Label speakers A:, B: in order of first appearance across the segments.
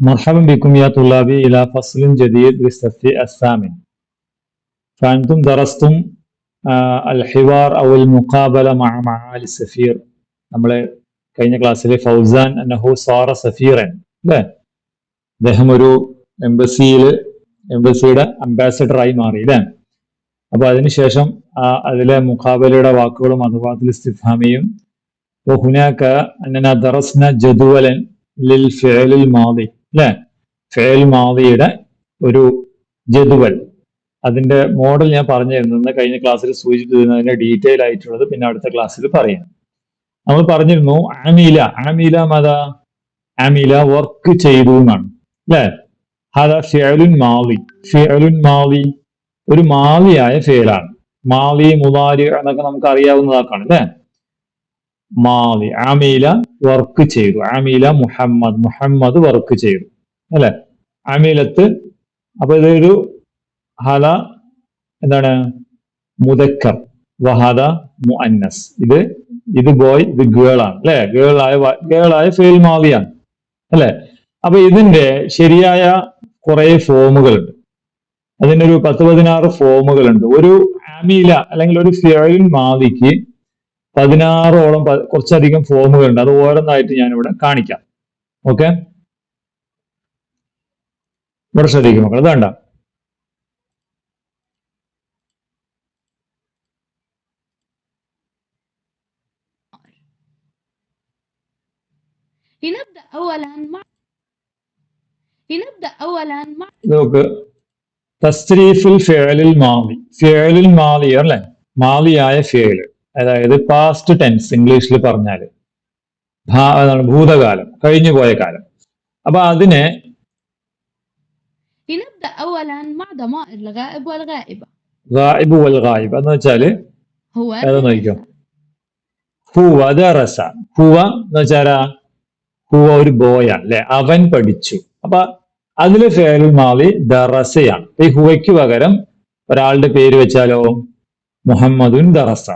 A: مرحبا بكم يا طلابي إلى فصل جديد للصف الثامن فأنتم درستم آه، الحوار أو المقابلة مع معالي السفير നമ്മളെ കഴിഞ്ഞ ക്ലാസ്സിലെ ഫൗസാൻ അന്നഹു സാറ സഫീറൻ അല്ലേ അദ്ദേഹം ഒരു എംബസിയിൽ എംബസിയുടെ അംബാസഡറായി മാറി അല്ലേ അപ്പൊ അതിനുശേഷം ആ അതിലെ മുഖാബലയുടെ വാക്കുകളും അഥവാ ഇസ്തിഫാമിയും وهناك أننا درسنا جدولا للفعل الماضي അല്ലെ ഫേൽ മാവിയുടെ ഒരു ജതുവൽ. അതിന്റെ മോഡൽ ഞാൻ പറഞ്ഞു തരുന്നത് കഴിഞ്ഞ ക്ലാസ്സിൽ സൂചിപ്പിച്ചതിന്റെ ഡീറ്റെയിൽ ആയിട്ടുള്ളത് പിന്നെ അടുത്ത ക്ലാസ്സിൽ പറയാം. നമ്മൾ പറഞ്ഞിരുന്നു ആമീല ആമീല മത? ആമീല വർക്ക് ചെയ്തു എന്നാണ്. അല്ലെ ഹദ ഫിയലുൻ മാവി ഫിയലുൻ മാവി ഒരു മാവിയായ ഫേലാണ്. മാവി മുതാരി എന്നൊക്കെ നമുക്ക് അറിയാവുന്നതാക്കാണ്. അല്ലെ മാവി ആമീല വർക്ക് ചെയ്തു. ആമീല മുഹമ്മദ് മുഹമ്മദ് വർക്ക് ചെയ്തു. അല്ലെ? ആമീലത്ത് അപ്പൊ ഇതൊരു ഹല എന്താണ്? മുതക്കർ വഹദ മുഅന്നസ്. ഇത് ഇത് ബോയ് ഇത് ഗേൾ ആണ്. അല്ലെ? ഗേൾ ആയ ഗേൾ ആയ ഫെയിൽ മാവിയാണ് അല്ലെ? അപ്പൊ ഇതിന്റെ ശരിയായ കുറെ ഫോമുകളുണ്ട്. അതിന്റെ ഒരു പത്ത് പതിനാറ് ഫോമുകളുണ്ട്. ഒരു ആമീല അല്ലെങ്കിൽ ഒരു ഫെയിൽ മാവിക്ക് പതിനാറോളം പ- കുറച്ചധികം ഫോമുകളുണ്ട് അത് ഓരോന്നായിട്ട് ഞാനിവിടെ കാണിക്കാം ഓക്കെ ഇവിടെ ശ്രദ്ധിക്കും മക്കൾ വേണ്ട
B: لنبدأ أولا مع لنبدأ أولا مع
A: ഇത് നോക്ക് തസ്രീഫുൽ ഫിയലിൽ മാലി ഫിയലിൽ മാലി അല്ലെ മാലിയായ ഫിയല് അതായത് പാസ്റ്റ് ടെൻസ് ഇംഗ്ലീഷിൽ പറഞ്ഞാൽ അതാണ് ഭൂതകാലം കഴിഞ്ഞു പോയ കാലം. അപ്പൊ അതിനെ എന്ന് വെച്ചാൽ അത് നോക്കിക്കോ? ഹുവ ദറസ. ഹുവ എന്ന് വെച്ചാരാ ഹുവ ഒരു ബോയാണ് അല്ലെ? അവൻ പഠിച്ചു. അപ്പൊ അതിലെ ഫേലിൽ മാവി ദറസയാണ്. ഈ ഹുവയ്ക്ക് പകരം ഒരാളുടെ പേര് വെച്ചാലോ? മുഹമ്മദുൻ ദറസ.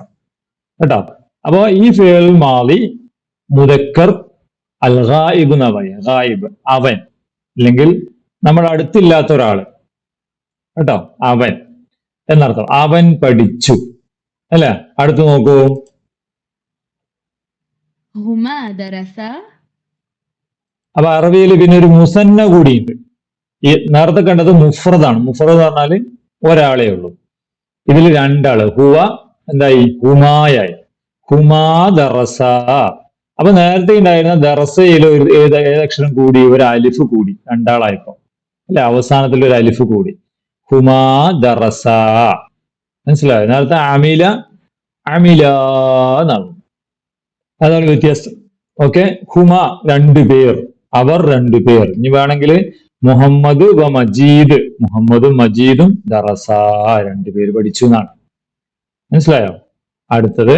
A: കേട്ടോ. അപ്പൊ ഈ ഫേൽ മാറി മുതക്കർ അൽ നവായിബ് അവൻ. അല്ലെങ്കിൽ നമ്മുടെ അടുത്തില്ലാത്ത ഒരാൾ കേട്ടോ അവൻ. എന്നർത്ഥം അവൻ പഠിച്ചു. അല്ല? അടുത്ത് നോക്കൂ. അപ്പൊ അറബിയിൽ പിന്നെ ഒരു മുസന്ന കൂടിയുണ്ട്. ഈ നേരത്തെ കണ്ടത് മുഫ്രദാണ്. മുഫ്രദ് പറഞ്ഞാൽ ഒരാളേ ഉള്ളൂ. ഇതിൽ രണ്ടാൾ ഹുവ എന്തായി? ഹുമായായി. ഹുമാ ദറസ. അപ്പൊ നേരത്തെ ഉണ്ടായിരുന്ന ദറസയിൽ ഒരു ഏത് ഏതക്ഷരം കൂടി? ഒരു അലിഫ് കൂടി. രണ്ടാളായപ്പോ. അല്ലെ? അവസാനത്തിൽ ഒരു അലിഫ് കൂടി. ഹുമാ ദറസ. മനസ്സിലായോ? നേരത്തെ അമില അമില എന്നാണ്. അതാണ് വ്യത്യാസം. ഓക്കെ? ഹുമ രണ്ടു പേർ. അവർ രണ്ടു പേർ. ഇനി വേണമെങ്കിൽ മുഹമ്മദ് വ മജീദ്. മുഹമ്മദും മജീദും ദറസ. രണ്ടുപേര് പഠിച്ചു എന്നാണ്. മനസ്സിലായോ? അടുത്തത്.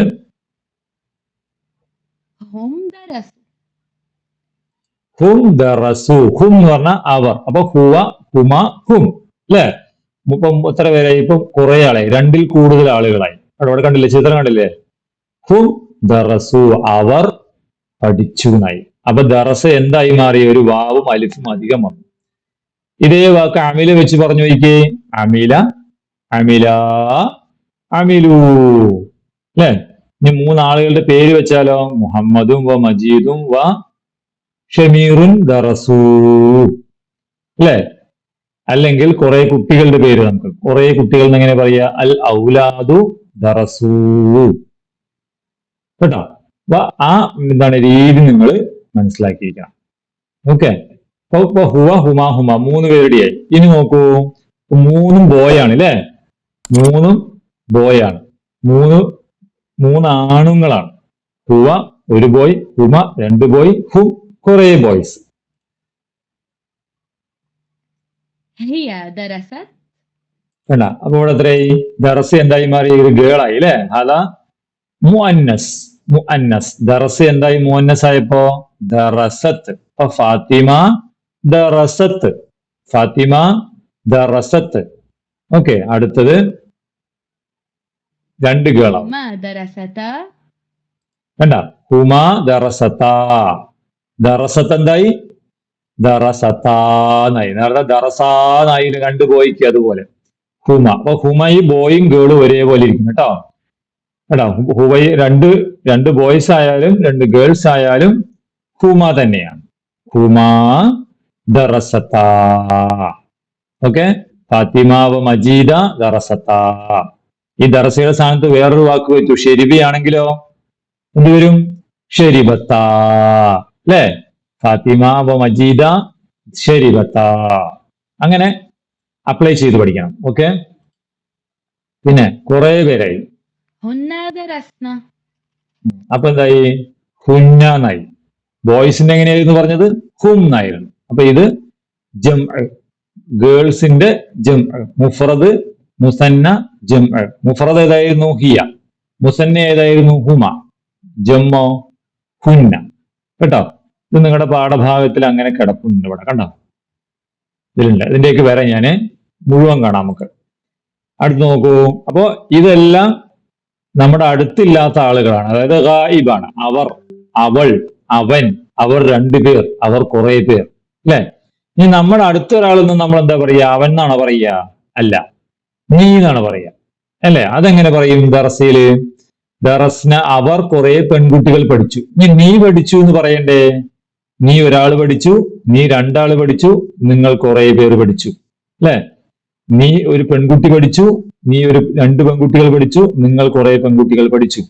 A: ഹും ദറസു ഹും എന്ന് പറഞ്ഞാൽ അവർ. അപ്പൊ ഹുവ ഹുമ ഹും. അല്ലേ? ഇപ്പം എത്ര പേരായി? ഇപ്പം കുറെ ആളായി. രണ്ടിൽ കൂടുതൽ ആളുകളായി. അവിടെ കണ്ടില്ലേ? ചിത്രം കണ്ടില്ലേ? ഹും ദറസു അവർ പഠിച്ചു നായി അപ്പൊ ദറസ എന്തായി മാറി? ഒരു വാവും അലിഫും അധികം വന്നു. ഇതേ വാക്ക് അമില വെച്ച് പറഞ്ഞു നോക്കിയേ. അമില അമില. അമിലു. അല്ലെ ഇനി മൂന്നാളുകളുടെ പേര് വെച്ചാലോ? മുഹമ്മദും വ മജീദും വ ഷമീറുൻ ദറസൂ അല്ലെ അല്ലെങ്കിൽ കുറെ കുട്ടികളുടെ പേര് നമുക്ക്. കുറെ കുട്ടികൾ എങ്ങനെ പറയാ? അൽ ഔലാദു ദറസൂ കേട്ടോ? അപ്പൊ ആ എന്താണ് രീതി നിങ്ങൾ മനസ്സിലാക്കിയിരിക്കണം. ഓക്കെ? ഹുവ ഹുമ ഹുമ. മൂന്ന് പേരുടെയായി. ഇനി നോക്കൂ. മൂന്നും ബോയാണ് അല്ലെ മൂന്നും ബോയ് ആണ്. മൂന്ന് മൂന്ന് ആണുങ്ങളാണ്. പൂവ ഒരു ബോയ് ഉമ രണ്ട് ബോയ് ഹു കുറെ ബോയ്സ് വേണ്ട അപ്പൊ ഇവിടെ എത്രയായി? ദറസ് എന്തായി മാറി? ഒരു ഗേൾ ആയി അല്ലെ? അത മുഅന്നസ് മുഅന്നസ്. ദറസ് എന്തായി? മുഅന്നസ് ആയപ്പോ ദറസത്ത്. അപ്പൊ ഫാത്തിമ ദറസത്ത്. ഫാത്തിമ ദറസത്ത്. ഓക്കെ അടുത്തത് രണ്ട്
B: കേളം.
A: വേണ്ട. ഹുമാ എന്തായി? ദറസത്താന്നായി നേരത്തെ ദറസാന്നായി രണ്ട് ബോയ്ക്ക് അതുപോലെ. ഹുമ അപ്പൊ ഹുമയും ബോയും ഗേളും ഒരേപോലെ ഇരിക്കും കേട്ടോ. കേട്ടോ ഹുബൈ രണ്ട് രണ്ട് ബോയ്സ് ആയാലും രണ്ട് ഗേൾസ് ആയാലും ഹുമ തന്നെയാണ്. ഹുമ ദറസത്ത ഓക്കെ? ഫാത്തിമാവ് മജീദ ദറസത്ത ഈ ദർസയുടെ സ്ഥാനത്ത് വേറൊരു വാക്ക് വെച്ചു. ഷെരിബിയാണെങ്കിലോ എന്ത് വരും? ഷെരിബത്ത അല്ലേ? ഫാത്തിമ മജീദ ഷെരിബത്ത അങ്ങനെ അപ്ലൈ ചെയ്ത് പഠിക്കണം. ഓക്കെ പിന്നെ കുറെ പേരായി. അപ്പൊ എന്തായി? ഹുന്നായി ബോയ്സിന്റെ എങ്ങനെയായിരുന്നു പറഞ്ഞത്? ഹും അപ്പൊ ഇത് ജം ഗേൾസിന്റെ ജം മുഫറത് മുസന്ന ജം മുഫറദ് ഏതായിരുന്നു? ഹിയ. മുസന്ന ഏതായിരുന്നു? ഹുമ. ജമ്മോ ഹുന്ന. കേട്ടോ? ഇത് നിങ്ങളുടെ പാഠഭാഗത്തിൽ അങ്ങനെ കിടപ്പുണ്ട് ഇവിടെ കണ്ടോ? ഇതിലുണ്ട്. ഇതിന്റെയൊക്കെ വരെ ഞാൻ മുഴുവൻ കാണാം നമുക്ക്. അടുത്ത് നോക്കൂ. അപ്പോ ഇതെല്ലാം നമ്മുടെ അടുത്തില്ലാത്ത ആളുകളാണ്. അതായത് ഗായിബാണ്. അവർ അവൾ അവൻ അവർ രണ്ടു പേർ അവർ കുറെ പേർ. അല്ലെ? ഇനി നമ്മുടെ അടുത്ത ഒരാളിൽ നമ്മൾ എന്താ പറയുക? അവൻ എന്നാണോ പറയുക? അല്ല. നീ എന്നാണ് പറയുക. അല്ലെ? അതെങ്ങനെ പറയും ദറസയിൽ ദറസ്ന അവർ കുറെ പെൺകുട്ടികൾ പഠിച്ചു. ഇനി നീ പഠിച്ചു എന്ന് പറയണ്ടേ? നീ ഒരാൾ പഠിച്ചു നീ രണ്ടാൾ പഠിച്ചു നിങ്ങൾ കുറെ പേര് പഠിച്ചു. അല്ലെ? നീ ഒരു പെൺകുട്ടി പഠിച്ചു നീ ഒരു രണ്ട് പെൺകുട്ടികൾ പഠിച്ചു നിങ്ങൾ കുറെ പെൺകുട്ടികൾ പഠിച്ചു.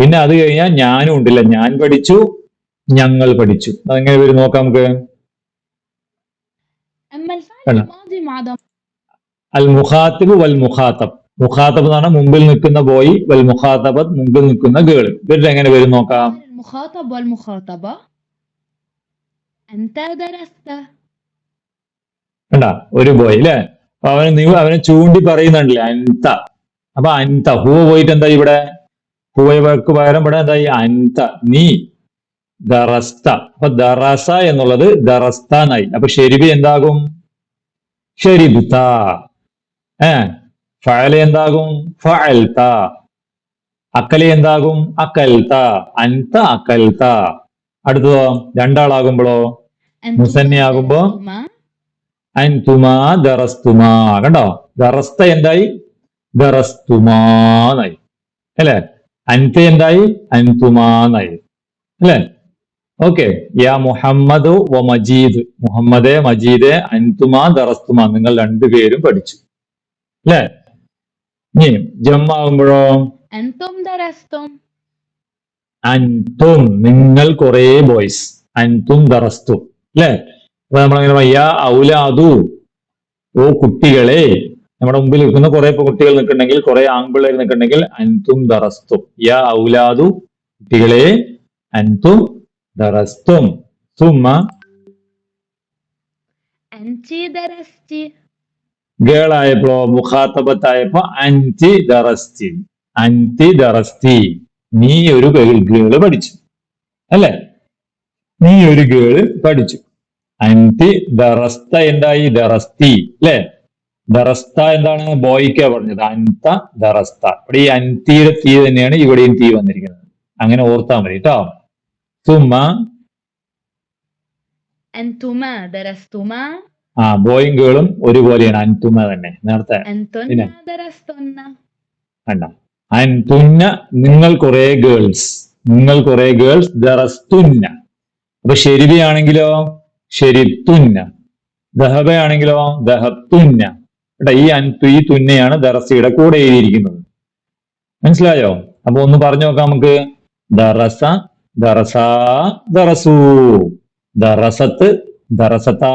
A: പിന്നെ അത് കഴിഞ്ഞാൽ ഞാനും ഉണ്ടില്ല? ഞാൻ പഠിച്ചു ഞങ്ങൾ പഠിച്ചു. അതെങ്ങനെ വരും നോക്കാം നമുക്ക്? അൽ മുഖാത്തിബ് വൽ മുഖാത്തബ് മുഖാത്തബ് എന്ന് പറഞ്ഞാൽ മുമ്പിൽ നിൽക്കുന്ന ബോയ് വൽ മുഖാത്തബ് മുമ്പിൽ നിൽക്കുന്ന ഗേൾ ഇവരുടെ എങ്ങനെ വരും നോക്കാം
B: المخاطب والمخاطبة أنت درست
A: കണ്ട ഒരു ബോയ് അല്ലെ അപ്പൊ അവന് നീ അവനെ ചൂണ്ടി പറയുന്നുണ്ടല്ലേ അൻത അപ്പൊ അൻത ഹുവ പോയിട്ട് എന്താ ഇവിടെ ഹുവയ്ക്ക് പകരം ഇവിടെ എന്തായി അൻത നീ ദറസ്ത അപ്പൊ ദറസ എന്നുള്ളത് ദറസ്ത എന്നായി അപ്പൊ ഷെരിബി എന്താകും ഷെരിബുത്ത ഏ? ഫഴല എന്താകും? ഫഅൽത. അക്കലെ എന്താകും? അക്കൽത. അൻത അക്കൽത. അടുത്തതോ?
B: രണ്ടാളാകുമ്പോളോ?
A: മുസന്നയാകുമ്പോ? അൻതുമാ. ദറസ്തുമാ. കണ്ടോ? ദറസ്ത എന്തായി? ദറസ്തുമാന്നായി അല്ലേ? അൻത എന്തായി? അൻതുമാന്നായി അല്ലേ? ഓക്കെ. യാ മുഹമ്മദ് വ മജീദ്. മുഹമ്മദെ മജീദെ അൻതുമാ ദറസ്തുമാ. നിങ്ങൾ രണ്ടുപേരും പഠിച്ചു. അല്ലെ ഇനി
B: ജമാകുമ്പോഴോ
A: അൻതും നിങ്ങൾ കൊറേ ബോയ്സ് അൻതും ദറസ്തും അല്ലെ അപ്പൊ നമ്മളങ്ങനെ വയ്യ ഔലാദു. ഓ കുട്ടികളെ. നമ്മുടെ മുമ്പിൽ നിൽക്കുന്ന കുറെ കുട്ടികൾ നിൽക്കുന്നുണ്ടെങ്കിൽ കുറെ ആൺപിള്ളേർ നിൽക്കുന്നുണ്ടെങ്കിൽ അൻതും ദറസ്തും യ ഔലാദു. കുട്ടികളെ അൻതും ദറസ്തും
B: സുമ
A: ഗേളായപ്പോ മുഖാത്തപത്തായപ്പോ മുഖാത്തബത്തായപ്പോ ദറസ്തി. അഞ്ച് ദറസ്തി. നീ ഒരു ഗേൾ പഠിച്ചു. അല്ലെ? നീ ഒരു ഗേൾ പഠിച്ചു. അഞ്ച് ദറസ്ത എന്തായി? ദറസ്തി. അല്ലെ? ദറസ്ത എന്താണ്? ബോയ്ക്ക പറഞ്ഞത്. അൻത ദറസ്ത. ഇവിടെ ഈ അൻതിയുടെ തീ തന്നെയാണ് ഇവിടെയും തീ വന്നിരിക്കുന്നത്. അങ്ങനെ ഓർത്താൽ മതി കേട്ടോ തുമ്മ.
B: അൻതുമ ദറസ്തുമ
A: ആ ബോയിങ്കുകളും ഒരുപോലെയാണ്. അൻതുന്ന തന്നെ. നേരത്തെ വേണ്ട അൻതുന്ന നിങ്ങൾ കുറെ ഗേൾസ് നിങ്ങൾ കുറെ ഗേൾസ് ദറസ്തുന്ന അപ്പൊ ശരിബിയാണെങ്കിലോ? ശരിത്തുന്ന ദഹബയാണെങ്കിലോ? ദഹത്തുന്ന കേട്ടോ ഈ അൻതു ഈ തുന്നയാണ് ദറസയുടെ കൂടെ എഴുതിയിരിക്കുന്നത്. മനസ്സിലായോ? അപ്പൊ ഒന്ന് പറഞ്ഞു നോക്കാം നമുക്ക്. ദറസ ദറസാ ദറസു. ദറസത്ത് ദറസത്താ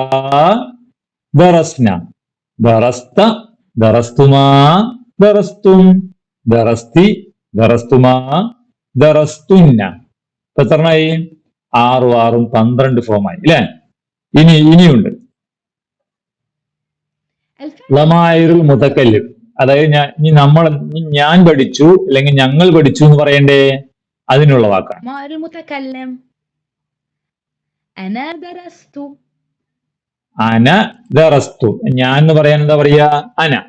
A: എത്രണായി ആറും ആറും പന്ത്രണ്ട് ആയി അല്ലേ? ഇനി ഇനിയുണ്ട്. ലമായിരുൽ മുതക്കല്ല്. അതായത് ഞാൻ ഇനി നമ്മൾ ഞാൻ പഠിച്ചു അല്ലെങ്കിൽ ഞങ്ങൾ പഠിച്ചു എന്ന് പറയണ്ടേ? അതിനുള്ള വാക്കാണ്. അന ദറസ്തു. ഞാൻ എന്ന് പറയാൻ എന്താ പറയാ? അന.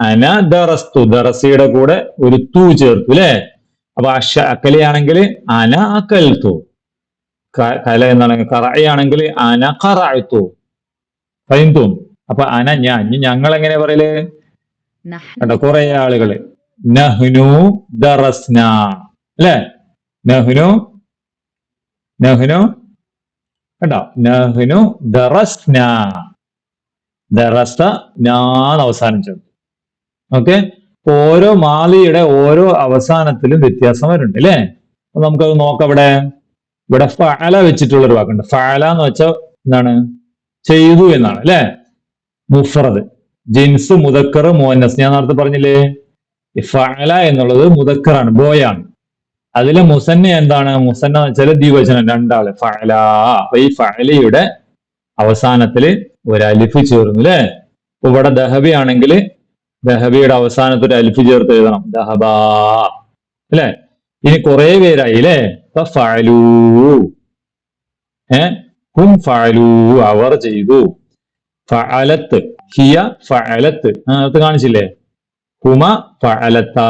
A: അന ദറസ്തു. ദറസിയുടെ കൂടെ ഒരു തൂ ചേർത്തു അല്ലെ അപ്പൊ അഷ അക്കലയാണെങ്കിൽ അന അക്കൽത്തു കല എന്നാണെങ്കിൽ കറയാണെങ്കിൽ അന കറത്തു പറയുന്നു അപ്പൊ അന ഞാൻ ഞങ്ങൾ എങ്ങനെ
B: പറയൽ?
A: കേട്ടോ കുറെ ആളുകൾ. നഹ്നു ദറസ്ന. അല്ലെ നഹ്നു? നഹ്നു? കണ്ടോ? നഹ്നു ദറസ്ന. ദറസ ഞാൻ അവസാനം ചേർത്ത് ഓക്കെ? ഓരോ മാലിയുടെ ഓരോ അവസാനത്തിലും വ്യത്യാസം വരുന്നുണ്ട് അല്ലേ? അപ്പൊ നമുക്കത് നോക്കാം ഇവിടെ. ഇവിടെ ഫഅല വെച്ചിട്ടുള്ള ഒരു വാക്കുണ്ട്. ഫഅല എന്ന് വെച്ചാൽ എന്താണ്? ചെയ്തു എന്നാണ് അല്ലെ? മുഫറത് ജിൻസ് മുതക്കർ മോനസ് ഞാൻ നേരത്തെ പറഞ്ഞില്ലേ? ഫാല എന്നുള്ളത് മുതക്കറാണ് ബോയാണ്. അതിലെ മുസന്ന എന്താണ്? മുസന്ന ചില ദ്വിവചനം രണ്ടാൾ. ഫല അപ്പൊ ഈ ഫലയുടെ അവസാനത്തിൽ ഒരു അലിഫ് ചേർന്നു അല്ലെ ഇവിടെ ദഹബി ആണെങ്കിൽ ദഹബിയുടെ അവസാനത്ത് ഒരു അലിഫ് ചേർത്ത് എഴുതണം. ദഹബാ. അല്ലെ? ഇനി കുറെ പേരായി അല്ലെ? ഫലൂ ഏ? ഹും ഫലൂ അവർ ചെയ്തു. ഫലത്ത് ഹിയ ഫലത്ത് അത് കാണിച്ചില്ലേ? ഹുമ ഫഅലത്താ.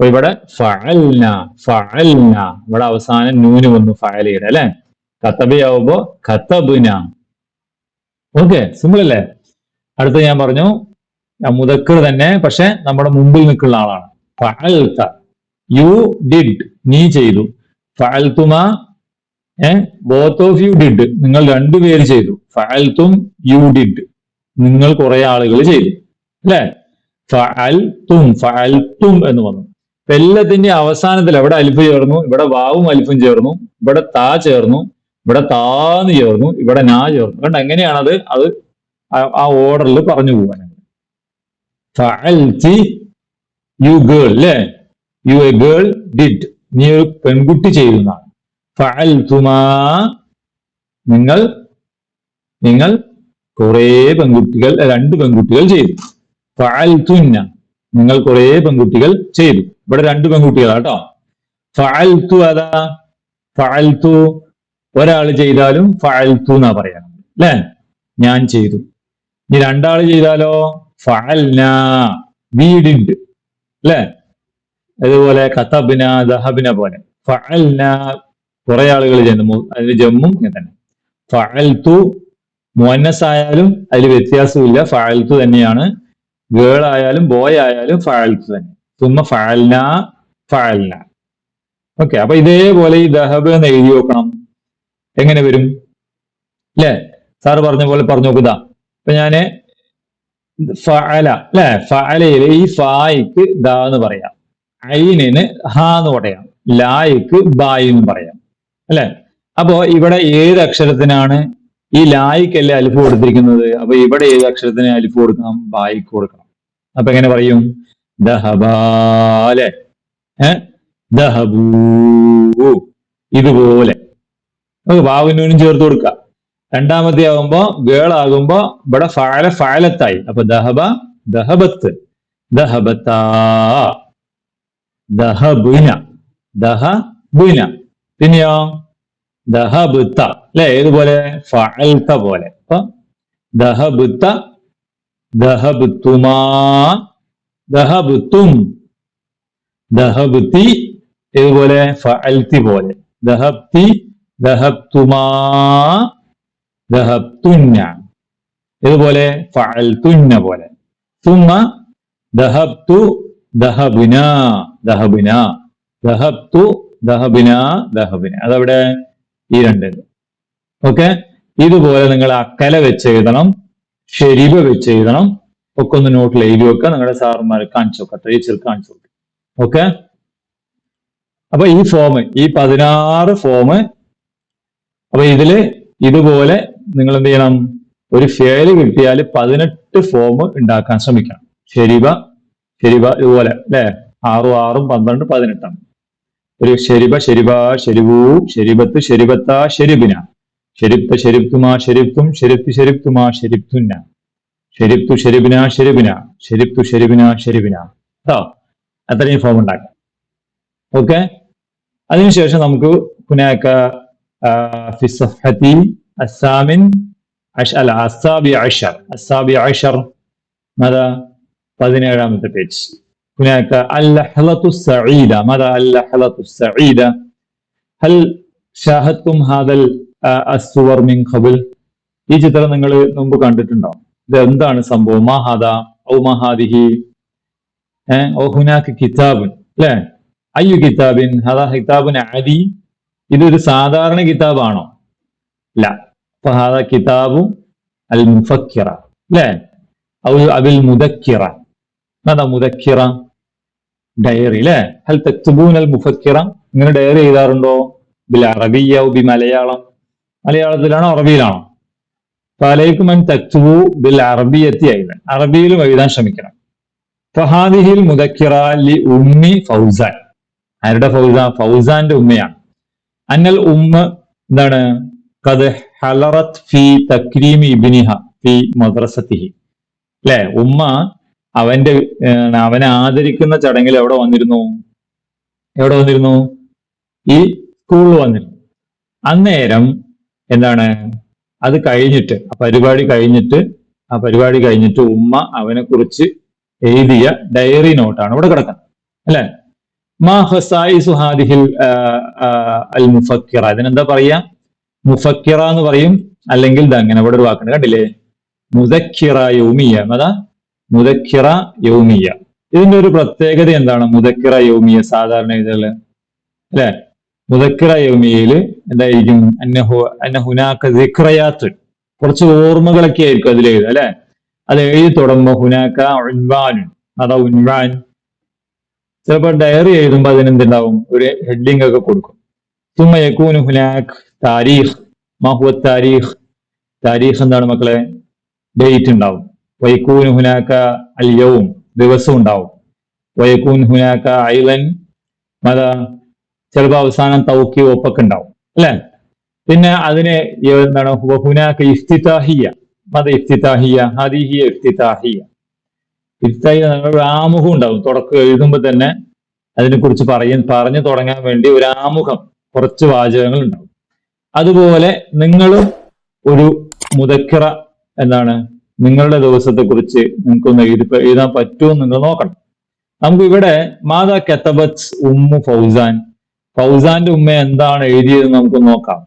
A: അപ്പൊ ഇവിടെ ഫഅൽന ഫഅൽന. ഇവിടെ അവസാനം നൂന് വന്നു ഫഅലയുടെ അല്ലെ? കത്തബിയാവുമ്പോ കത്തബുന. ഓക്കെ സിമ്പിൾ അല്ലേ? അടുത്ത ഞാൻ പറഞ്ഞു മുതക്കർ തന്നെ പക്ഷെ നമ്മുടെ മുമ്പിൽ നിൽക്കുന്ന ആളാണ്. ഫഅൽത. യു ഡിഡ് നീ ചെയ്തു. ഫഅൽത്തുമ ഏ ബോത്ത് ഓഫ് യു ഡിഡ് നിങ്ങൾ രണ്ടുപേര് ചെയ്തു. ഫഅൽത്തും യു ഡിഡ് നിങ്ങൾ കുറെ ആളുകൾ ചെയ്തു. അല്ലെ? ഫഅൽത്തും ഫഅൽത്തും എന്ന് അപ്പൊ എല്ലാത്തിന്റെ അവസാനത്തിൽ അവിടെ അലിഫ് ചേർന്നു? ഇവിടെ വാവും അലിഫും ചേർന്നു. ഇവിടെ താ ചേർന്നു. ഇവിടെ താന്ന് ചേർന്നു. ഇവിടെ നാ ചേർന്നു. കണ്ട? എങ്ങനെയാണത്? അത് ആ- ഓർഡറിൽ പറഞ്ഞു പോകാൻ യു ഗേൾ അല്ലേ യു എ ഗേൾ ഡിഡ്. നീ ഒരു പെൺകുട്ടി ചെയ്യുന്നതാണ് നിങ്ങൾ നിങ്ങൾ കുറേ പെൺകുട്ടികൾ രണ്ട് പെൺകുട്ടികൾ ചെയ്തു. ഫഅൽതുന്ന നിങ്ങൾ കുറേ പെൺകുട്ടികൾ ചെയ്തു. ഇവിടെ രണ്ട് പെൺകുട്ടികളാട്ടോ ഫഅൽതു അതാ? ഫഅൽതു ഒരാൾ ചെയ്താലും ഫഅൽതു എന്നാ പറയാം. അല്ലേ? ഞാൻ ചെയ്തു. ഇനി രണ്ടാൾ ചെയ്താലോ? ഫഅൽന. വീടിണ്ട്. അല്ലേ? അതുപോലെ കത്തബിന ദഹബിന പോലെ. ഫഅൽന. കുറെ ആളുകൾ ചെയ്യുന്നു. അതിന് ജമ്മും ഇങ്ങനെ തന്നെ. ഫഅൽതു മുഅന്നസ് ആയാലും അതിൽ വ്യത്യാസമില്ല. ഫഅൽതു തന്നെയാണ്. ഗേൾ ആയാലും ബോയ് ആയാലും ഫഅൽതു തന്നെ. തുമ്മ ഫഅൽന ഓക്കെ അപ്പൊ ഇതേപോലെ ഈ ദഹബ് എന്ന് എഴുതി നോക്കണം എങ്ങനെ വരും? അല്ലേ സാറ് പറഞ്ഞ പോലെ പറഞ്ഞു നോക്കുക അപ്പൊ ഞാൻ ഫഅല അല്ലെ ഫഅലയിൽ ഈ ഫായിക്ക് ദ എന്ന് പറയാം. ഐനിന് ഹ എന്ന് പറയാം. ലായിക്ക് ബായി എന്ന് പറയാം. അല്ലെ അപ്പോ ഇവിടെ ഏത് അക്ഷരത്തിനാണ് ഈ ലായിക്കല്ലേ അലിഫ് കൊടുത്തിരിക്കുന്നത്? അപ്പൊ ഇവിടെ ഏത് അക്ഷരത്തിന് അലിഫ് കൊടുക്കണം? ബായിക്ക് കൊടുക്കണം. അപ്പൊ എങ്ങനെ പറയും? ദഹബാലെ. ദഹബൂ. ഇതുപോലെ. നമുക്ക് വാവിനൂനും ചേർത്ത് കൊടുക്കുക രണ്ടാമത്തെ ആകുമ്പോ ഗേൾ ആകുമ്പോ ഇവിടെ ഫാല ഫാലത്തായി. അപ്പൊ ദഹബ ദഹബത്ത്. ദഹബത്തുന ദഹബുന. ദഹബുന. പിന്നെയോ? ദഹബുത്ത. അല്ലെ? ഏതുപോലെ? ഫാൽത്ത പോലെ. അപ്പൊ ദഹബുത്ത ദഹബുത്തുമാ. ദഹബുത്തും. ദഹബുത്തി ഇതുപോലെ ഫഅൽത്തി പോലെ. ദഹബ്തി ദഹബ്തുമാ ദഹബ്തുന്ന. ഇതുപോലെ ഫഅൽത്തുന്ന പോലെ. തുമ്മ ദഹബ്തു ദഹബുന ദഹബുന. ദഹബ്തു ദഹബനാ ദഹബിന. അതവിടെ ഈ രണ്ട് ഓക്കെ? ഇതുപോലെ നിങ്ങൾ അക്കല വെച്ച് എഴുതണം. ഷെരീബ വെച്ച് എഴുതണം. ഒക്കെ ഒന്ന് നോട്ടിൽ എഴുതി വെക്കുക നിങ്ങളുടെ സാറന്മാർ കാണിച്ചു നോക്കാം. ടീച്ചർ കാണിച്ചു നോക്കുക ഓക്കെ അപ്പൊ ഈ ഫോം ഈ പതിനാറ് ഫോം അപ്പൊ ഇതിൽ ഇതുപോലെ നിങ്ങൾ എന്ത് ചെയ്യണം? ഒരു ഫേൽ കിട്ടിയാൽ പതിനെട്ട് ഫോം ഉണ്ടാക്കാൻ ശ്രമിക്കണം. ശരിവ ശരിവ ഇതുപോലെ അല്ലെ? ആറും ആറും പന്ത്രണ്ട് പതിനെട്ടാണ്. ഒരു ശരിബ ശരിവ ശരിവൂ ശരിബത്ത് ശരിബത്ത ശരിബിന ശരിപ്ത ശരിപ്തുമാ ശരിപ്തും ശരിപ്തി ശരിപ്തുമാ ശരിപ്തുന്ന ശരിപ്തു ശരിബിന ശരിബിന ശരിപ്തു ശരിബിന ശരിബിന കേട്ടോ അത്രയും ഫോം ഉണ്ടാക്കാം ഓക്കെ അതിനുശേഷം നമുക്ക് ഹുനാക്ക في الصفحة الثامن عشر لا السابع عشر السابع عشر ماذا؟ പതിനേഴാമത്തെ പേജ് هناك اللحظة السعيدة ماذا اللحظة السعيدة هل ഷാഹത്തും ഹാദൽ അസുവർ മിൻ ഖബിൽ ഈ ചിത്രം നിങ്ങൾ മുമ്പ് കണ്ടിട്ടുണ്ടോ ഇത് എന്താണ് സംഭവം? മഹാദ ഔ മഹാദിഹി. ഓ ഹുനാക്ക് കിതാബുൻ അല്ലേ? അയ്യു കിതാബിൻ ഹദാ കിതാബുൻ ആദി ഇതൊരു സാധാരണ കിതാബാണോ? അല്ല അപ്പൊ ഹാദ കിതാബു അൽ മുഫക്കിറ അല്ലേ? ഔ അബിൽ മുദക്കിറ. എന്താ മുദക്കിറ? ഡയറി അല്ലേ? ഹൽ തക്തുബൂൻ അൽ മുഫക്കിറ ഇങ്ങനെ ഡയറി എഴുതാറുണ്ടോ? ബിൽ അറബിയ ബി മലയാളം. മലയാളത്തിലാണോ അറബിയിലാണോ? ഫലൈക്കും തക്തുവു ബിൽ അറബിയത്തി എഴുതാൻ അറബിയിലും എഴുതാൻ ശ്രമിക്കണം ഫഹാദിഹിൽ മുദക്കിറ ലി ഉമ്മി ഫൗസാൻ ആരുടെ ഫൗസ ഫൗസാന്റെ ഉമ്മയാണ് അന്നൽ ഉമ്മ എന്താണ് കത് ഹലറത്ത് ഫി തക്രീമി ഇബിനിഹ ഫി മദ്രസത്തിഹി അല്ലെ ഉമ്മ അവന്റെ അവനെ ആദരിക്കുന്ന ചടങ്ങിൽ എവിടെ വന്നിരുന്നു? എവിടെ വന്നിരുന്നു? ഈ സ്കൂളിൽ വന്നിരുന്നു. അന്നേരം എന്താണ്? അത് കഴിഞ്ഞിട്ട് ആ പരിപാടി കഴിഞ്ഞിട്ട് ആ പരിപാടി കഴിഞ്ഞിട്ട് ഉമ്മ അവനെ കുറിച്ച് എഴുതിയ ഡയറി നോട്ടാണ് ഇവിടെ കിടക്കുന്നത്. അല്ലെ? മാ ഹസായി ഹാദിഹിൽ ആ, ആ, അൽ മുഫക്കിറ. അതിനെന്താ പറയാ? മുഫക്കിറ എന്ന് പറയും അല്ലെങ്കിൽ അങ്ങനെ ഇവിടെ ഒരു വാക്കുണ്ട്. കണ്ടില്ലേ? മുദക്കിറ യൗമിയ. അതാ മുദക്കിറ യൗമിയ. ഇതിന്റെ ഒരു പ്രത്യേകത എന്താണ്? മുദക്കിറ യൗമിയ സാധാരണ ഇതല്ലേ അല്ലെ? മുദക്കിറ യൗമിയയിൽ എന്തായിരിക്കും? അന്നഹു അന്നഹുനാക്ക സിക്രയാത്ത് കുറച്ച് ഓർമ്മകളൊക്കെ ആയിരിക്കും അതിൽ എഴുതുക അല്ലെ? അത് എഴുതി തുടങ്ങുമ്പോ ഹുനാക്ക ഉൻവാനുൻ അതാ ഉൻവാൻ. ചിലപ്പോൾ ഡയറി എഴുതുമ്പോൾ അതിനെന്തുണ്ടാവും? ഒരു ഹെഡിങ് ഒക്കെ കൊടുക്കും. തുമ്മ യക്കൂൻ ഹുനാഖ് താരീഖ് മഹുവ താരീഖ് താരീഖ് എന്താണ് മക്കളെ? ഡേറ്റ് ഉണ്ടാവും. വൈക്കൂൻ ഹുനാക്ക അല്യവും ദിവസം ഉണ്ടാവും. വൈക്കൂൻ ഹുനാക്ക ഐലൻ മത? ചിലപ്പോൾ അവസാനം തൗക്കി ഒപ്പൊക്കെ ഉണ്ടാവും അല്ലെ? പിന്നെ അതിന് എന്താണ് ഹുനാക്ക ഇഫ്തിത്താഹിയ മത ഇഫ്തിത്താഹിയ ഹദിഹിയ ഇഫ്തിത്താഹിയ ഇഫ്തിതാഹിയ ഒരു ആമുഖം ഉണ്ടാവും. തുടക്കം എഴുതുമ്പോൾ തന്നെ അതിനെക്കുറിച്ച് പറയ പറഞ്ഞു തുടങ്ങാൻ വേണ്ടി ഒരു ആമുഖം കുറച്ച് വാചകങ്ങൾ ഉണ്ടാവും. അതുപോലെ നിങ്ങളും ഒരു മുതക്കിറ എന്താണ് നിങ്ങളുടെ ദിവസത്തെ കുറിച്ച് നിങ്ങൾക്കൊന്ന് എഴുതി എഴുതാൻ പറ്റുമോ നിങ്ങൾ നോക്കണം. നമുക്ക് ഇവിടെ മാതാ കെത്തബത്ത് ഉമ്മു ഫൗസാൻ ഫൗസാന്റെ ഉമ്മ എന്താണ് എഴുതിയത് നമുക്ക് നോക്കാം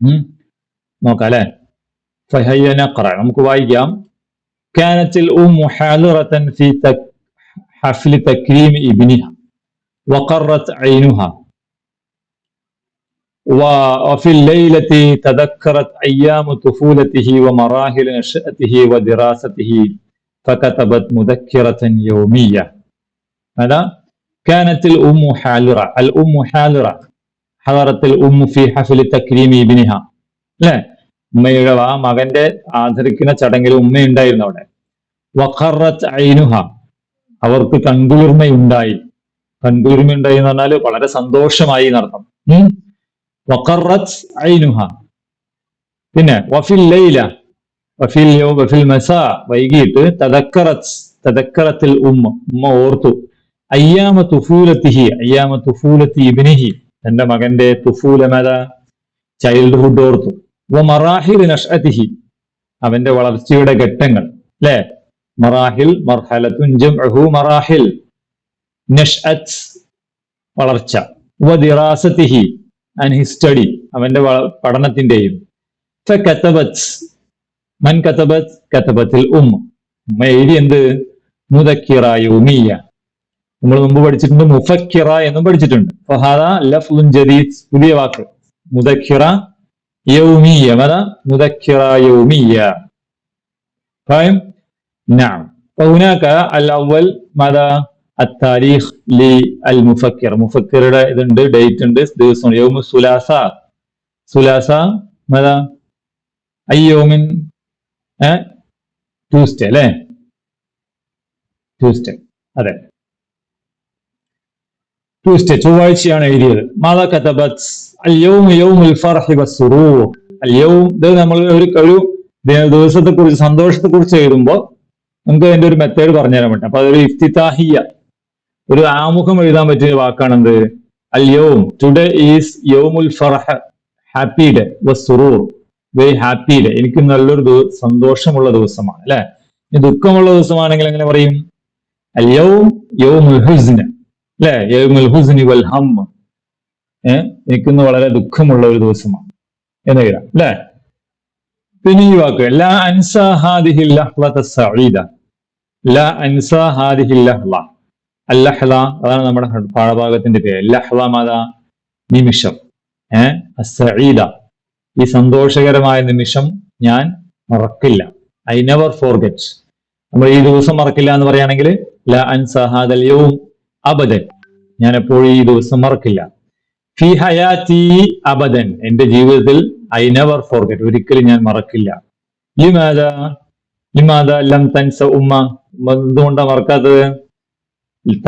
A: ഉം നോക്കാം അല്ലെ فهيا نقرأ നമുക്ക് വായിക്കാം كانت الأم حاضرة في تك حفل تكريم ابنها وقرت عينها و- وفي الليلة تذكرت أيام طفولته ومراحل نشأته ودراسته فكتبت مذكرة يومية ماذا؟ كانت الأم حاضرة الأم حاضرة حضرت الأم في حفل تكريم ابنها لا ഉമ്മയുടെ ആ മകന്റെ ആദരിക്കുന്ന ചടങ്ങിൽ ഉമ്മയുണ്ടായിരുന്നു അവിടെ വഖറത്ത് ഐനുഹ അവർക്ക് കൺകുളിർമയുണ്ടായി കൺകുളിർമയുണ്ടായി എന്ന് പറഞ്ഞാൽ വളരെ സന്തോഷമായി എന്നർത്ഥം ഉം. വഖറത്ത് ഐനുഹ പിന്നെ വഫിൽ ലൈല വഫിൽ യൗ- വഫിൽ മസാ വൈകിട്ട് തദക്കറത്ത് തദക്കറത്തിൽ ഉമ്മ ഉമ്മ ഓർത്തു അയ്യാമ തുഫൂലത്തിഹി അയ്യാമ തുഫൂലത്തി ഇബിനിഹി. തന്റെ മകന്റെ തുഫൂലമത ചൈൽഡ്ഹുഡ് ഓർത്തു. വ മറാഹിൽ നഷ്അത്തിഹി അവന്റെ വളർച്ചയുടെ ഘട്ടങ്ങൾ. അല്ലെ മറാഹിൽ മർഹലത്തുൻ ജംഉഹു മറാഹിൽ. നഷ്അത്ത് വളർച്ച. വ ദിറാസത്തിഹി ആൻഡ് ഹിസ് സ്റ്റഡി അവന്റെ പഠനത്തിന്റെയും. മൻ കത്തബത്ത് കത്തബത്തിൽ ഉമ്മ ഉമ്മ എഴുതി എന്ത് മുദക്കിറ യൗമിയ നമ്മൾ മുമ്പ് പഠിച്ചിട്ടുണ്ട് മുഫക്കിറ എന്നും പഠിച്ചിട്ടുണ്ട് ഫഹാദ ലഫ്ലുൻ ജദീദ് പുതിയ വാക്ക് മുദക്കിറ يومية ماذا؟ مذكرة يومية فاهم؟ نعم فهناك الأول ماذا؟ التاريخ للمفكر مفكر إذن ديت ദിവസം يوم الثلاثاء ثلاثاء ماذا؟ أي يوم؟ أه؟ ട്യൂസ്ഡേ അല്ലേ ട്യൂസ്ഡേ അതെ ട്യൂസ്ഡേ ചൊവ്വാഴ്ചയാണ് എഴുതിയത്. മാതാ കഥബത്ത് അല്യവും യൗമുൽ ഫർഹി വസ്സുറൂർ. അല്യവും ഇത് നമ്മൾ ഒരു ഒരു ദിവസത്തെ കുറിച്ച് സന്തോഷത്തെ കുറിച്ച് എഴുതുമ്പോൾ നമുക്ക് അതിന്റെ ഒരു മെത്തേഡ് പറഞ്ഞുതരാൻ പറ്റും. അപ്പൊ അതൊരു ഇഫ്തിതാഹിയ ഒരു ആമുഖം എഴുതാൻ പറ്റിയ വാക്കാണ് എന്ത്? അല്യവും ടുഡേ ഈസ് യൗമുൽ ഫർഹ ഹാപ്പി ഡേ വസ്സുറൂർ. വെരി ഹാപ്പി ഡേ എനിക്ക് നല്ലൊരു സന്തോഷമുള്ള ദിവസമാണ് അല്ലെ? ദുഃഖമുള്ള ദിവസമാണെങ്കിൽ എങ്ങനെ പറയും? അല്യവും യൗമുൽ ഹുസ്ന. അല്ലെ യൗമുൽ ഹുസ്നി വൽ ഹം. ഏഹ് എനിക്കിന്ന് വളരെ ദുഃഖമുള്ള ഒരു ദിവസമാണ്. എന്ന് എഴുതാം. അല്ലേ പിന്നെ ഈ വാക്ക് ലാ അൻസാ ഹാദിഹി ലഹ്ളത സഈദ. ലാ അൻസാ ഹാദിഹി ലഹ്ള അല്ലഹ്ള അതാണ് നമ്മുടെ പാഠഭാഗത്തിന്റെ പേര്. ലഹ്ല മത നിമിഷം. ഏഹ് അസഈദ. ഈ സന്തോഷകരമായ നിമിഷം ഞാൻ മറക്കില്ല. ഐ നെവർ ഫോർഗെറ്റ് നമ്മൾ ഈ ദിവസം മറക്കില്ല എന്ന് പറയുകയാണെങ്കിൽ ല അൻസഹാദൽ യൗം. അബദൻ. ഞാൻ എപ്പോഴും ഈ ദിവസം മറക്കില്ല. ഫി ഹയാത്തി അബദൻ. എന്റെ ജീവിതത്തിൽ ഐ നെവർ ഫോർഗറ്റ്. ഒരിക്കലും ഞാൻ മറക്കില്ല. ലിമാദ? ലിമാദ ലം തൻസ ഉമ്മ. എന്തുകൊണ്ടാണ് എന്തുകൊണ്ടാ മറക്കാത്തത്?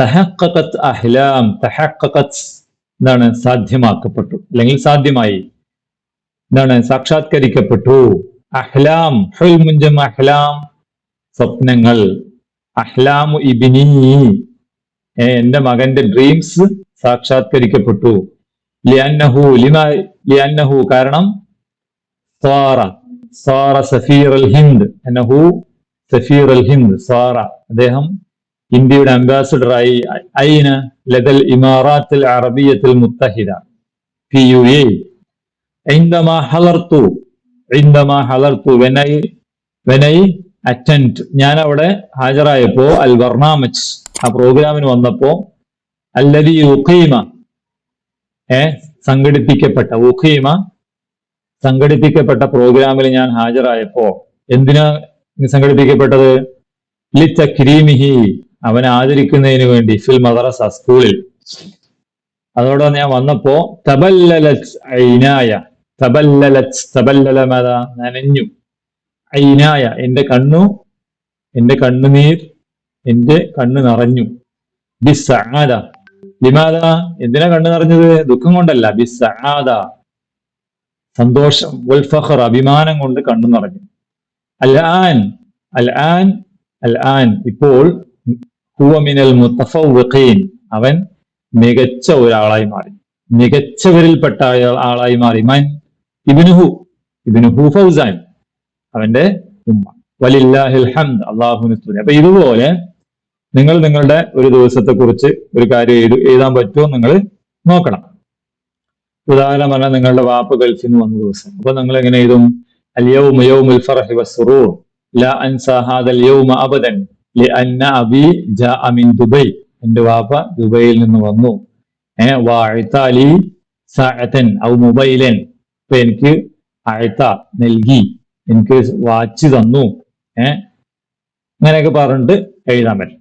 A: തഹക്കത്ത് അഹ്ലാം. തഹക്കത്ത് എന്താണ് സാധ്യമാക്കപ്പെട്ടു. അല്ലെങ്കിൽ സാധ്യമായി. എന്താണ് സാക്ഷാത്കരിക്കപ്പെട്ടു. അഹ്ലാം. ഹുൽമുഞ്ചം അഹ്ലാം. സ്വപ്നങ്ങൾ. അഹ്ലാമു ഇബിനി. എന്റെ മകന്റെ ഡ്രീംസ് സാക്ഷാത്കരിക്കപ്പെട്ടു. ലിയാന്നഹു ലിമ ലിയാന്നഹു കാരണം സ്വാറ സ്വാറ സഫീർ അൽ ഹിന്ദ്. എന്നഹു സഫീർ അൽ ഹിന്ദ് സ്വാറ അദ്ദേഹം ഇന്ത്യയുടെ അംബാസിഡറായി ഐന ലദൽ ഇമാറാത്തിൽ അറബിയത്തിൽ മുത്തഹിദ പി യു എ ഐന്ദമാ ഹലർത്തു വെനൈ വെനൈ അറ്റന്റ് ഞാൻ അവിടെ ഹാജരായപ്പോ അൽ വർണാമച്ച്. ആ പ്രോഗ്രാമിന് വന്നപ്പോ അല്ലതി ഉഖീമ ഏ സംഘടിപ്പിക്കപ്പെട്ട ഉഖീമ സംഘടിപ്പിക്കപ്പെട്ട പ്രോഗ്രാമിൽ ഞാൻ ഹാജരായപ്പോ എന്തിനാ സംഘടിപ്പിക്കപ്പെട്ടത്? ലി തക്രീമിഹി അവനെ ആദരിക്കുന്നതിന് വേണ്ടി ഫിൽ മദ്രസ സ്കൂളിൽ. അതോടെ ഞാൻ വന്നപ്പോ തബല്ലലത് ഐനായ തബല്ലലത് തബല്ലല മത നനഞ്ഞു. ഐനായ എന്റെ കണ്ണു എന്റെ കണ്ണുനീർ എന്റെ കണ്ണ് നിറഞ്ഞു. ബിസാദ ലിമാദ? എന്തിനാ കണ്ണ് നിറഞ്ഞത്? ദുഃഖം കൊണ്ടല്ല. ബിസാദ സന്തോഷം. ഉൽഫഹർ അഭിമാനം കൊണ്ട് കണ്ണു നിറഞ്ഞു. അൽ ആൻ അൽ ആൻ അൽ ആൻ ഇപ്പോൾ ഹുവ മിനൽ മുത്തഫവ്വിഖീൻ അവൻ മികച്ച ഒരാളായി മാറി. മികച്ചവരിൽപ്പെട്ട ആളായി മാറി. മൻ? ഇബിനുഹു. ഇബിനുഹു ഫൗസാൻ. അവന്റെ ഉമ്മ. വലില്ലാഹിൽ ഹംദ്. അള്ളാഹുവിന് സ്തുതി. അപ്പൊ ഇതുപോലെ നിങ്ങൾ നിങ്ങളുടെ ഒരു ദിവസത്തെ കുറിച്ച് ഒരു കാര്യം എഴുതി എഴുതാൻ പറ്റുമോ നിങ്ങൾ നോക്കണം. ഉദാഹരണം പറഞ്ഞാൽ നിങ്ങളുടെ വാപ്പ് ഗൾഫിൽ നിന്ന് വന്ന ദിവസം. അപ്പൊ നിങ്ങൾ എങ്ങനെ എഴുതും? അലിയവും യൗമുൽ അൻസാ ഹാദൽ യൗമ അബദൻ. അബി ജാ അമിൻ ദുബൈ. എന്റെ വാപ്പ ദുബൈയിൽ നിന്ന് വന്നു. ഏ വാഴ്ത്താലി ഔ മൊബൈലൻ. ഇപ്പൊ എനിക്ക് അഴ്ത്ത നൽകി. എനിക്ക് വാച്ച് തന്നു. ഏ അങ്ങനെയൊക്കെ പറഞ്ഞിട്ട് എഴുതാൻ പറ്റും.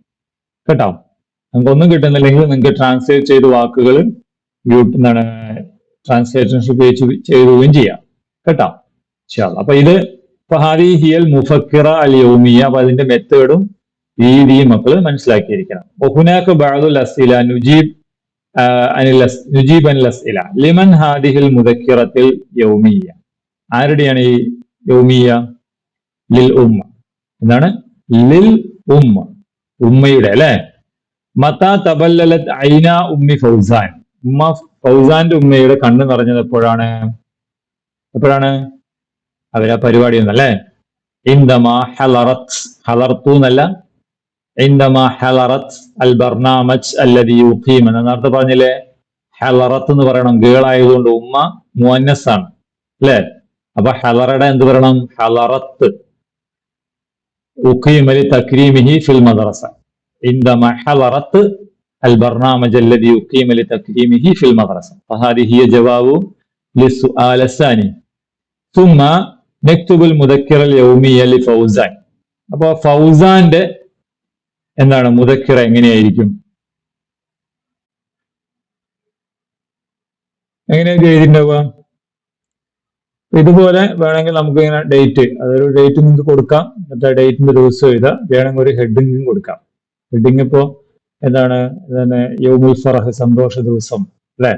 A: കേട്ടോ? നിങ്ങൾക്ക് ഒന്നും കിട്ടുന്നില്ലെങ്കിൽ നിങ്ങൾക്ക് ട്രാൻസ്ലേറ്റ് ചെയ്ത വാക്കുകൾ എന്താണ് ട്രാൻസ്ലേഷൻ ഉപയോഗിച്ച് ചെയ്തുകയും ചെയ്യാം. കേട്ടോ? അപ്പൊ ഇത് ഫഹാദി ഹിയൽ മുഫക്കിറ അൽ യൗമിയ. അപ്പൊ അതിന്റെ മെത്തേഡും രീതിയും മക്കൾ മനസ്സിലാക്കിയിരിക്കണം. ബഹുനാക്ക് ബാദുൽ അസില നുജീബ് നുജീബ് അനിൽ അസില ലിമൻ ഹാദിഹിൽ മുദക്കിറത്തിൽ യൗമിയ. ആരുടെയാണ് ഈ യൗമിയ? ലിൽ ഉമ്മ. എന്താണ്? ലിൽ ഉമ്മ. ഉമ്മയുടെ അല്ലെ? മത്താ തബല്ലലത് ഐന ഉമ്മി ഫൗസാൻ. ഉമ്മ ഫൗസാന്റെ ഉമ്മയുടെ കണ്ണ് നിറഞ്ഞത് എപ്പോഴാണ്? എപ്പോഴാണ്? അവരാ പരിപാടി ഒന്നല്ലേ ഇന്ദമാ ഹലറത്ത് ഹലർത്തു എന്നല്ല. ഇന്ദമാ ഹലറത്ത് അൽ ബർനാമജ് അല്ലതി യുഖീം എന്ന് നേരത്തെ പറഞ്ഞില്ലേ? ഹലറത്ത് എന്ന് പറയണം. ഗേൾ ആയതുകൊണ്ട് ഉമ്മ മുഅന്നസ് ആണ് അല്ലേ? അപ്പൊ ഹലറയുടെ എന്ത് പറയണം ഹലറത്ത്. ഉഖീം അലി തക്രീമിഹി ഫിൽ മദ്രസ ഇന്ദമാ ഹലറത്ത് البرنامج الذي يقيم لتكريمه في المدرسة فهذه هي جواب للسؤال الثاني ثم نكتب المذكرة اليومية لفوزان അപ്പൊ ഫൗസാന്റെ എന്താണ് മുതക്കിറ എങ്ങനെയായിരിക്കും എങ്ങനെയൊക്കെ എഴുതിണ്ടാവുക ഇതുപോലെ വേണമെങ്കിൽ നമുക്ക് ഇങ്ങനെ ഡേറ്റ് അതൊരു ഡേറ്റ് നിങ്ങൾക്ക് കൊടുക്കാം. എന്നിട്ട് ഡേറ്റിന്റെ ദിവസം എഴുതാം. വേണമെങ്കിൽ ഒരു ഹെഡിങ്ങും കൊടുക്കാം. ഹെഡിങ് ഇപ്പോ എന്താണ്? ഇതന്നെ യൗമുൽ ഫറഹ് സന്തോഷ ദിവസം അല്ലെ?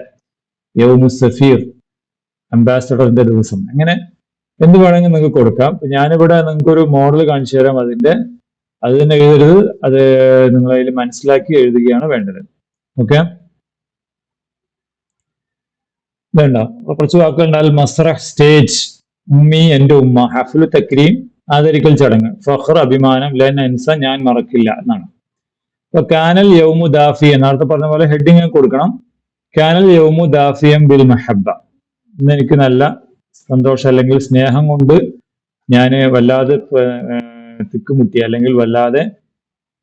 A: യൗമു സഫീർ അംബാസഡറിന്റെ ദിവസം. അങ്ങനെ എന്ത് വേണമെങ്കിൽ നിങ്ങൾക്ക് കൊടുക്കാം. ഞാനിവിടെ നിങ്ങൾക്ക് ഒരു മോഡൽ കാണിച്ചു തരാം അതിന്റെ അത് തന്നെ എഴുതരുത്. അത് നിങ്ങൾ അതിൽ മനസ്സിലാക്കി എഴുതുകയാണ് വേണ്ടത്. ഓക്കെ വേണ്ട. കുറച്ച് വാക്കുകൾ മസ്റഹ് സ്റ്റേജ് ഉമ്മി എന്റെ ഉമ്മ ഹഫ്ലു തക്രീം ആദരിക്കൽ ചടങ്ങ്. ഫഹർ അഭിമാനം ലൻ അൻസ ഞാൻ മറക്കില്ല എന്നാണ്. അപ്പൊ കാനൽ യൗമു ദാഫി നേരത്തെ പറഞ്ഞ പോലെ ഹെഡിങ് കൊടുക്കണം. കാനൽ യൗമു ദാഫിയം ബിൽ മെഹബ ഇന്ന് എനിക്ക് നല്ല സന്തോഷം അല്ലെങ്കിൽ സ്നേഹം കൊണ്ട് ഞാൻ വല്ലാതെ തിക്കുമുട്ടി അല്ലെങ്കിൽ വല്ലാതെ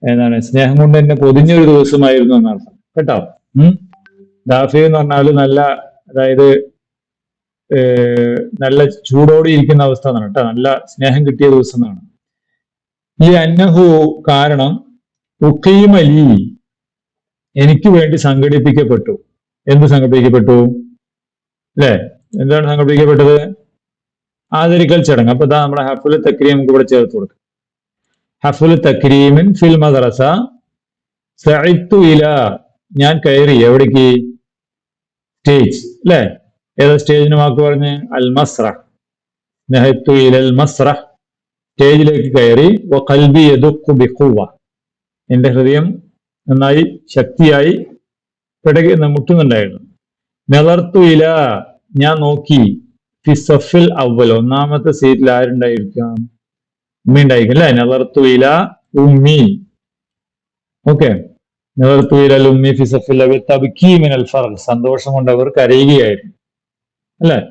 A: എന്താണ് സ്നേഹം കൊണ്ട് എന്നെ പൊതിഞ്ഞൊരു ദിവസമായിരുന്നു എന്നർത്ഥം കേട്ടോ? ഉം? ദാഫി എന്ന് പറഞ്ഞാൽ നല്ല അതായത് നല്ല ചൂടോടെ ഇരിക്കുന്ന അവസ്ഥ എന്നാണ് കേട്ടോ. നല്ല സ്നേഹം കിട്ടിയ ദിവസം എന്നാണ്. ഈ അന്നഹു കാരണം ഉക്കീമലി എനിക്ക് വേണ്ടി സംഘടിപ്പിക്കപ്പെട്ടു. എന്ത് സംഘടിപ്പിക്കപ്പെട്ടു? അല്ലേ? എന്താണ് സംഘടിപ്പിക്കപ്പെട്ടത്? ആദരിക്കൽ ചടങ്ങ്. അപ്പൊ ഇതാ നമ്മുടെ ഹഫുൽ തക്രീം നമുക്ക് ഇവിടെ ചേർത്ത് കൊടുക്കാം. ഹഫുൽ തക്രീമിൻ ഫിൽ മദ്രസ. ഇല. ഞാൻ കയറി. എവിടേക്ക്? സ്റ്റേജ് അല്ലേ ഏതാ സ്റ്റേജിന് വാക്ക് പറഞ്ഞ്? അൽ ഇലൽ സ്റ്റേജിലേക്ക് കയറി വ ഖൽബി ബിക്കുവ എന്റെ ഹൃദയം നന്നായി ശക്തിയായി പിടകി മുട്ടുന്നുണ്ടായിരുന്നു. നെലർത്തു ഇല ഞാൻ നോക്കി. ഫിസഫിൽ അവൽ ഒന്നാമത്തെ സീറ്റിൽ ആരുണ്ടായിരിക്കാം? ഉമ്മി ഉണ്ടായിരിക്കും അല്ലെ നെലർത്തു ഇല ഉമ്മി. ഓക്കെ സന്തോഷം കൊണ്ട് അവർ കരയുകയായിരുന്നു. അല്ലെ?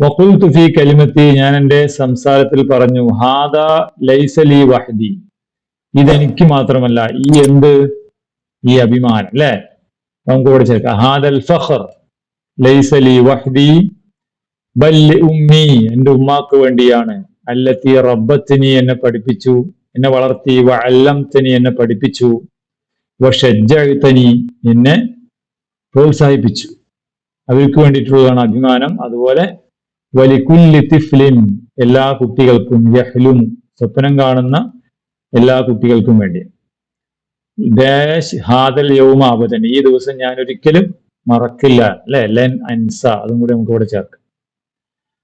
A: വഖുൽതു തുഫി കലിമത്തി ഞാൻ എന്റെ സംസാരത്തിൽ പറഞ്ഞു ഹാദ ലൈസലി വഹദി. ഇതെനിക്ക് മാത്രമല്ല ഈ എന്ത്? ഈ അഭിമാനം അല്ലെ? നമുക്ക് ഇവിടെ ചേർക്കാം. ഹാദൽ ഫഹർ ലൈസലി വഹദി ബല്ല് ഉമ്മി എന്റെ ഉമ്മാക്ക് വേണ്ടിയാണ്. അല്ലത്തി റബ്ബത്തിനി എന്നെ പഠിപ്പിച്ചു എന്നെ വളർത്തി വ അല്ലംത്തിനി എന്നെ പഠിപ്പിച്ചു. വ ഷജ്ജഅ്തനി എന്നെ പ്രോത്സാഹിപ്പിച്ചു. അവർക്ക് വേണ്ടിയിട്ടുള്ളതാണ് അഭിമാനം. അതുപോലെ വലിക്കുല്ലി തിഫ്ലിൻ എല്ലാ കുട്ടികൾക്കും യഹ്ലും സ്വപ്നം കാണുന്ന എല്ലാ കുട്ടികൾക്കും വേണ്ടി. ഡാഷ് ഹാദൽ യൗമ അബദൻ. ഈ ദിവസം ഞാൻ ഒരിക്കലും മറക്കില്ല. അല്ലെ? ലെൻ അൻസ. അതും കൂടി നമുക്ക് ഇവിടെ ചേർക്കാം.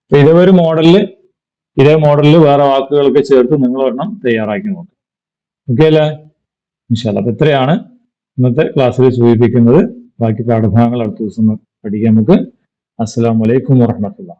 A: അപ്പൊ ഇതേ ഒരു മോഡലിൽ ഇതേ മോഡലിൽ വേറെ വാക്കുകളൊക്കെ ചേർത്ത് നിങ്ങൾ ഒരെണ്ണം തയ്യാറാക്കി നോക്കാം. ഓക്കെ അല്ലേ? ഇൻഷാല്ല അപ്പൊ ഇത്രയാണ് ഇന്നത്തെ ക്ലാസ്സിൽ സൂചിപ്പിക്കുന്നത് ബാക്കി പാഠഭാഗങ്ങൾ അടുത്ത ദിവസം പഠിക്കാം നമുക്ക്. അസ്സാം വലൈക്കും വറഹമത്തുള്ള